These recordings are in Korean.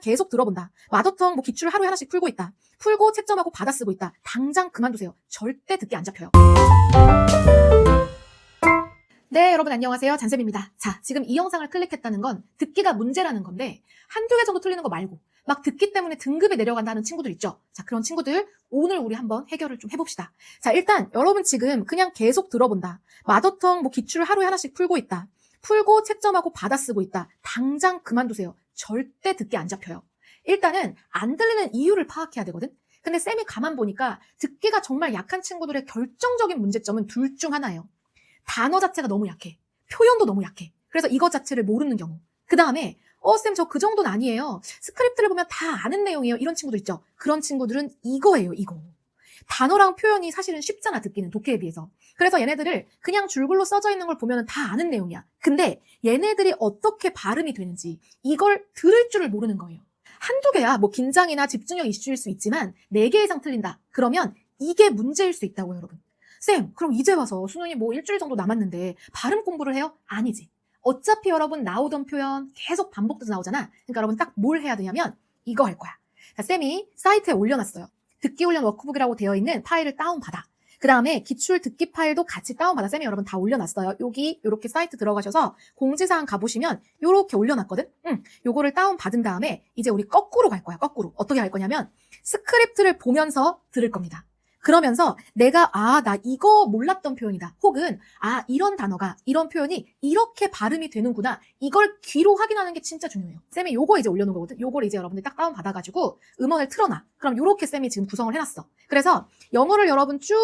계속 들어본다. 마더텅 뭐 기출 하루에 하나씩 풀고 있다. 풀고 채점하고 받아 쓰고 있다. 당장 그만두세요. 절대 듣기 안 잡혀요. 네, 여러분 안녕하세요. 잔쌤입니다. 자, 지금 이 영상을 클릭했다는 건 듣기가 문제라는 건데 한두 개 정도 틀리는 거 말고 막 듣기 때문에 등급이 내려간다는 친구들 있죠. 자, 그런 친구들 오늘 우리 한번 해결을 좀 해봅시다. 자, 일단 여러분 지금 그냥 계속 들어본다. 마더텅 뭐 기출 하루에 하나씩 풀고 있다. 풀고 채점하고 받아 쓰고 있다. 당장 그만두세요. 절대 듣기 안 잡혀요. 일단은 안 들리는 이유를 파악해야 되거든. 근데 쌤이 가만 보니까 듣기가 정말 약한 친구들의 결정적인 문제점은 둘 중 하나예요. 단어 자체가 너무 약해. 표현도 너무 약해. 그래서 이것 자체를 모르는 경우. 그 다음에 어, 쌤, 저 그 정도는 아니에요. 스크립트를 보면 다 아는 내용이에요. 이런 친구도 있죠. 그런 친구들은 이거예요, 이거. 단어랑 표현이 사실은 쉽잖아, 듣기는, 독해에 비해서. 그래서 얘네들을 그냥 줄글로 써져 있는 걸 보면 다 아는 내용이야. 근데 얘네들이 어떻게 발음이 되는지 이걸 들을 줄을 모르는 거예요. 한두 개야, 뭐 긴장이나 집중력 이슈일 수 있지만 네 개 이상 틀린다. 그러면 이게 문제일 수 있다고요, 여러분. 쌤, 그럼 이제 와서 수능이 뭐 일주일 정도 남았는데 발음 공부를 해요? 아니지. 어차피 여러분 나오던 표현 계속 반복돼서 나오잖아. 그러니까 여러분 딱 뭘 해야 되냐면 이거 할 거야. 자, 쌤이 사이트에 올려놨어요. 듣기 훈련 워크북이라고 되어 있는 파일을 다운받아. 그 다음에 기출 듣기 파일도 같이 다운받아. 쌤이 여러분 다 올려놨어요. 여기 이렇게 사이트 들어가셔서 공지사항 가보시면 이렇게 올려놨거든? 응. 요거를 다운받은 다음에 이제 우리 거꾸로 갈 거야. 거꾸로. 어떻게 할 거냐면 스크립트를 보면서 들을 겁니다. 그러면서 내가 아, 나 이거 몰랐던 표현이다. 혹은 아, 이런 단어가 이런 표현이 이렇게 발음이 되는구나. 이걸 귀로 확인하는 게 진짜 중요해요. 쌤이 요거 이제 올려놓은 거거든. 요걸 이제 여러분들 딱 다운 받아 가지고 음원을 틀어놔. 그럼 요렇게 쌤이 지금 구성을 해 놨어. 그래서 영어를 여러분 쭉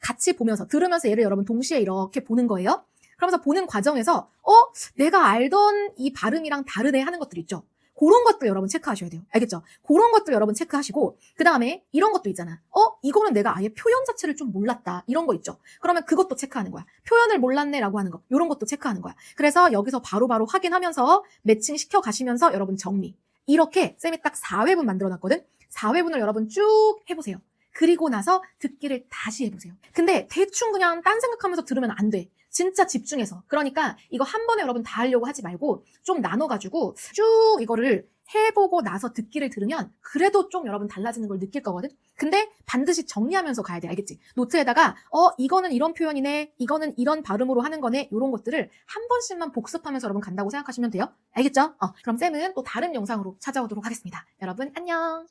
같이 보면서 들으면서 얘를 여러분 동시에 이렇게 보는 거예요. 그러면서 보는 과정에서 어, 내가 알던 이 발음이랑 다르네 하는 것들 있죠. 그런 것도 여러분 체크하셔야 돼요. 알겠죠? 그런 것도 여러분 체크하시고 그 다음에 이런 것도 있잖아. 어? 이거는 내가 아예 표현 자체를 좀 몰랐다. 이런 거 있죠? 그러면 그것도 체크하는 거야. 표현을 몰랐네라고 하는 거. 이런 것도 체크하는 거야. 그래서 여기서 바로바로 확인하면서 매칭 시켜 가시면서 여러분 정리. 이렇게 쌤이 딱 4회분 만들어 놨거든? 4회분을 여러분 쭉 해보세요. 그리고 나서 듣기를 다시 해보세요. 근데 대충 그냥 딴 생각하면서 들으면 안 돼. 진짜 집중해서. 그러니까 이거 한 번에 여러분 다 하려고 하지 말고 좀 나눠가지고 쭉 이거를 해보고 나서 듣기를 들으면 그래도 좀 여러분 달라지는 걸 느낄 거거든? 근데 반드시 정리하면서 가야 돼. 알겠지? 노트에다가 어, 이거는 이런 표현이네. 이거는 이런 발음으로 하는 거네. 이런 것들을 한 번씩만 복습하면서 여러분 간다고 생각하시면 돼요. 알겠죠? 어, 그럼 쌤은 또 다른 영상으로 찾아오도록 하겠습니다. 여러분 안녕!